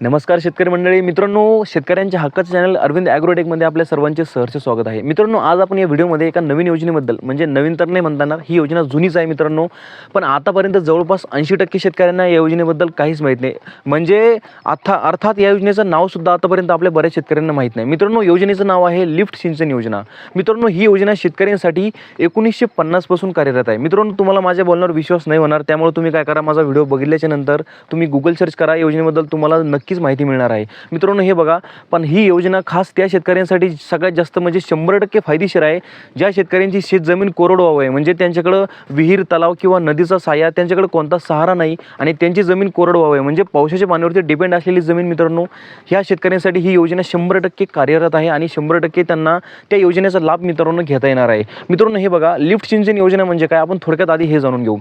नमस्कार शेतकरी मंडळी. मित्रांनो शेतकऱ्यांच्या हक्काचं चॅनल अरविंद ॲग्रोटेकमध्ये आपल्या सर्वांचे सहर्ष स्वागत आहे. मित्रांनो आज आपण या व्हिडिओमध्ये एका नवीन योजनेबद्दल म्हणजे नवीन तर नाही म्हणता येणार ही योजना जुनीच आहे मित्रांनो. पण आतापर्यंत जवळपास ऐंशी टक्के शेतकऱ्यांना या योजनेबद्दल काहीच माहीत नाही. म्हणजे आता अर्थात या योजनेचं नावसुद्धा आतापर्यंत आपल्या बऱ्याच शेतकऱ्यांना माहीत नाही. मित्रांनो योजनेचं नाव आहे लिफ्ट सिंचन योजना. मित्रांनो ही योजना शेतकऱ्यांसाठी एकोणीसशे पन्नासपासून कार्यरत आहे. मित्रांनो तुम्हाला माझ्या बोलण्यावर विश्वास नाही होणार. त्यामुळे तुम्ही काय करा माझा व्हिडिओ बघितल्याच्या नंतर तुम्ही गुगल सर्च करा. योजनेबद्दल तुम्हाला नक्की नक्कीच माहिती मिळणार आहे. मित्रांनो हे बघा पण ही योजना खास त्या शेतकऱ्यांसाठी सगळ्यात जास्त म्हणजे शंभर टक्के फायदेशीर आहे. ज्या शेतकऱ्यांची शेतजमीन कोरडवाहू आहे म्हणजे त्यांच्याकडं विहीर तलाव किंवा नदीचा साया त्यांच्याकडे कोणता सहारा नाही आणि त्यांची जमीन कोरडवाहू आहे. म्हणजे पावसाच्या पाण्यावरती डिपेंड असलेली जमीन मित्रांनो ह्या शेतकऱ्यांसाठी ही योजना शंभर टक्के कार्यरत आहे आणि शंभर टक्के त्यांना त्या योजनेचा लाभ मित्रांनो घेता येणार आहे. मित्रांनो हे बघा लिफ्ट सिंचन योजना म्हणजे काय? आपण थोडक्यात आधी हे जाणून घेऊ.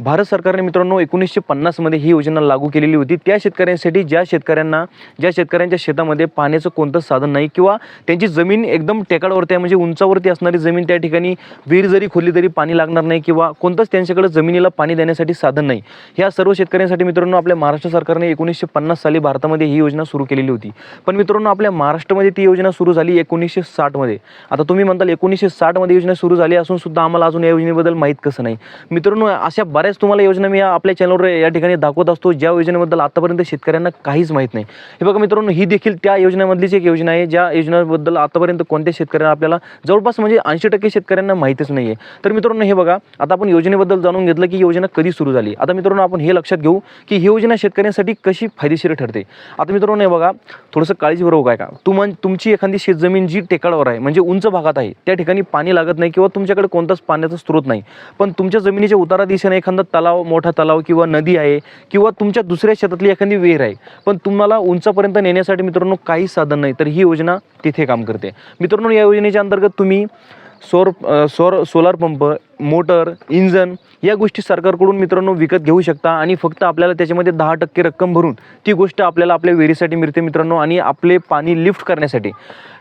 भारत सरकारने मित्रांनो एकोणीसशे पन्नासमध्ये ही योजना लागू केलेली होती. त्या शेतकऱ्यांसाठी ज्या शेतकऱ्यांना ज्या शेतकऱ्यांच्या शेतामध्ये पाण्याचं कोणतं साधन नाही किंवा त्यांची जमीन एकदम टेकाडवरती आहे म्हणजे उंचावरती असणारी जमीन त्या ठिकाणी विहीर जरी खोली तरी पाणी लागणार नाही किंवा कोणतंच त्यांच्याकडे जमिनीला पाणी देण्यासाठी साधन नाही. ह्या सर्व शेतकऱ्यांसाठी मित्रांनो आपल्या महाराष्ट्र सरकारने एकोणीसशे पन्नास साली भारतामध्ये ही योजना सुरू केलेली होती. पण मित्रांनो आपल्या महाराष्ट्रामध्ये ती योजना सुरू झाली एकोणीसशे साठमध्ये आता तुम्ही म्हणताल एकोणीसशे साठमध्ये योजना सुरू झाली असून सुद्धा आम्हाला अजून या योजनेबद्दल माहीत कसं नाही. मित्रांनो अशा बऱ्याच तुम्हाला योजना मी आपल्या चॅनलवर या ठिकाणी दाखवत असतो. ज्या योजनेबद्दल आतापर्यंत शेतकऱ्यांना काहीच माहिती माहीत नाही. हे बघा मित्रांनो ही देखील त्या योजनेमधलीच एक योजना आहे. ज्या योजनेबद्दल आतापर्यंत कोणत्या शेतकऱ्यांना आपल्याला जवळपास म्हणजे ऐंशी टक्के शेतकऱ्यांना माहीतच नाही आहे तर मित्रांनो हे बघा आता आपण योजनेबद्दल जाणून घेतलं की योजना कधी सुरू झाली. आता मित्रांनो आपण हे लक्षात घेऊ की ही योजना शेतकऱ्यांसाठी कशी फायदेशीर ठरते. आता मित्रांनो हे बघा थोडंसं काळजीपूर्वक हो आहे का? तुम तुमची एखादी शेतजमीन जी टेकाडावर आहे म्हणजे उंच भागात आहे त्या ठिकाणी पाणी लागत नाही किंवा तुमच्याकडे कोणताच पाण्याचा स्रोत नाही. पण तुमच्या जमिनीच्या उतारा दिशेने एखादा तलाव मोठा तलाव किंवा नदी आहे किंवा तुमच्या दुसऱ्या शेतातली एखादी विहीर आहे पण तुम्हाला उंचापर्यंत नेण्यासाठी मित्रांनो काहीच साधन नाही. तर ही योजना तिथे काम करते. मित्रांनो या योजनेच्या अंतर्गत तुम्ही सौर सौर सोलार पंप मोटर इंजन या गोष्टी सरकारकडून मित्रांनो विकत घेऊ शकता आणि फक्त आपल्याला त्याच्यामध्ये दहा टक्के रक्कम भरून ती गोष्ट आपल्याला आपल्या विहिरीसाठी मिळते मित्रांनो आणि आपले पाणी लिफ्ट करण्यासाठी.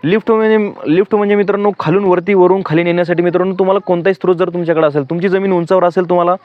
लिफ्ट म्हणजे लिफ्ट म्हणजे मित्रांनो खालून वरती वरून खाली नेण्यासाठी मित्रांनो तुम्हाला कोणताही स्रोत जर तुमच्याकडे असेल तुमची जमीन उंचावर असेल तुम्हाला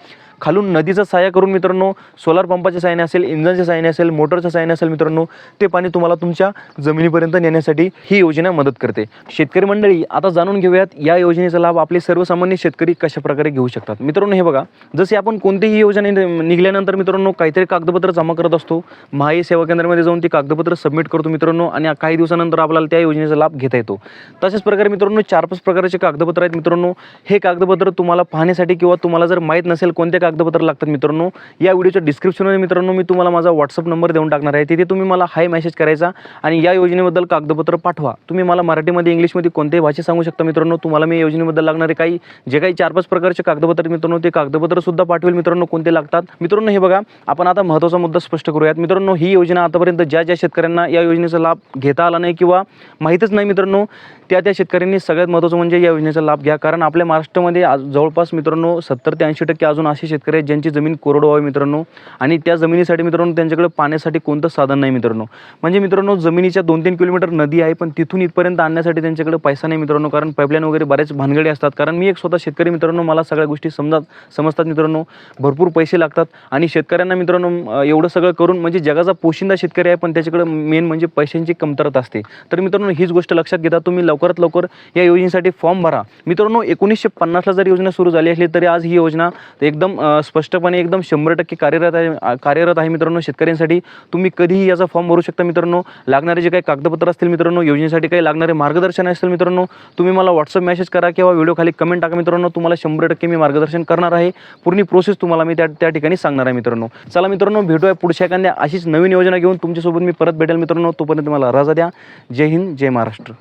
खालून नदीचा सहाय्य करून मित्रांनो सोलार पंपाच्या साहाय्याने असेल इंजनच्या साहाय्याने असेल मोटरच्या साहाय्याने असेल मित्रांनो ते पाणी तुम्हाला तुमच्या जमिनीपर्यंत नेण्यासाठी ही योजना मदत करते. शेतकरी मंडळी आता जाणून घेऊयात या योजनेचा लाभ आपले सर्वसामान्य शेतकरी कशा प्रकारे घेऊ शकतात. मित्रांनो हे बघा जसे आपण कोणतीही योजना निघाल्यानंतर मित्रांनो काहीतरी कागदपत्र जमा करत असतो महाई सेवा केंद्रामध्ये जाऊन ती कागदपत्र सबमिट करतो मित्रांनो आणि काही दिवसानंतर आपल्याला त्या योजनेचा लाभ घेता येतो. तशाच प्रकारे मित्रांनो चार पाच प्रकारचे कागदपत्र आहेत मित्रांनो. हे कागदपत्र तुम्हाला पाहण्यासाठी किंवा तुम्हाला जर माहीत नसेल कोणते कागदपत्र लागतात मित्रांनो या व्हिडिओच्या डिस्क्रिप्शनमध्ये मित्रांनो मी तुम्हाला माझा व्हॉट्सअप नंबर देऊन टाकणार आहे. तिथे तुम्ही मला हाय मेसेज करायचा आणि या योजनेबद्दल कागदपत्र पाठवा. तुम्ही मला मराठीमध्ये इंग्लिशमध्ये कोणत्याही भाषेत सांगू शकता मित्रांनो. तुम्हाला मी योजनेबद्दल लागणारे काही जे काही चार पाच प्रकारचे कागदपत्र मित्रांनो ते कागदपत्र सुद्धा पाठवेल मित्रांनो कोणते लागतात? मित्रांनो हे बघा आपण आता महत्त्वाचा मुद्दा स्पष्ट करूयात. मित्रांनो ही योजना आतापर्यंत ज्या ज्या शेतकऱ्यांना या योजनेचा लाभ घेता आला नाही किंवा माहीतच नाही मित्रांनो त्या त्या शेतकऱ्यांनी सगळ्यात महत्त्वाचं म्हणजे या योजनेचा लाभ घ्या. कारण आपल्या महाराष्ट्रामध्ये आज जवळपास मित्रांनो सत्तर ते ऐंशी टक्के अजून असे शेतकरी आहेत ज्यांची जमीन कोरडवाहू आहे मित्रांनो. आणि त्या जमिनीसाठी मित्रांनो त्यांच्याकडे पाण्यासाठी कोणतं साधन नाही मित्रांनो. म्हणजे मित्रांनो जमिनीच्या दोन तीन किलोमीटर नदी आहे पण तिथून इथपर्यंत आणण्यासाठी त्यांच्याकडे पैसा नाही मित्रांनो. कारण पाईपलाईन वगैरे बऱ्याच भानगडी असतात. कारण मी एक स्वतः शेतकरी मित्रांनो मला सगळ्या गोष्टी समजात समजतात मित्रांनो. भरपूर पैसे लागतात. आणि शेतकऱ्यांना मित्रांनो एवढं सगळं करून म्हणजे जगाचा पोशिंदा शेतकरी आहे पण त्याच्याकडे मेन म्हणजे पैशांची कमतरता असते. तर मित्रांनो हीच गोष्ट लक्षात घेता. तुम्ही लवकरात लवकर या योजनेसाठी फॉर्म भरा. मित्रांनो एकोणीसशे पन्नासला जर योजना सुरू झाली असली तरी आज ही योजना एकदम स्पष्टपणे एकदम शंभर टक्के कार्यरत आहे कार्यरत आहे मित्रांनो शेतकऱ्यांसाठी. तुम्ही कधीही याचा फॉर्म भरू शकता मित्रांनो. लागणारे जे काही कागदपत्र असतील मित्रांनो योजनेसाठी काही लागणारे मार्गदर्शन असेल मित्रांनो तुम्ही मला व्हॉट्सअप मेसेज करा किंवा व्हिडिओ खाली कमेंट टाका मित्रांनो. तुम्हाला शंभर टक्के मी मार्गदर्शन करणार आहे. पूर्ण प्रोसेस तुम्हाला मी त्या त्या ठिकाणी सांगणार आहे मित्रांनो. चला मित्रांनो भेटूया पुढच्या एखाद्या अशीच नवीन योजना घेऊन. तुमच्यासोबत मी परत भेटेल मित्रांनो. तोपर्यंत मला रजा द्या. जय हिंद जय महाराष्ट्र.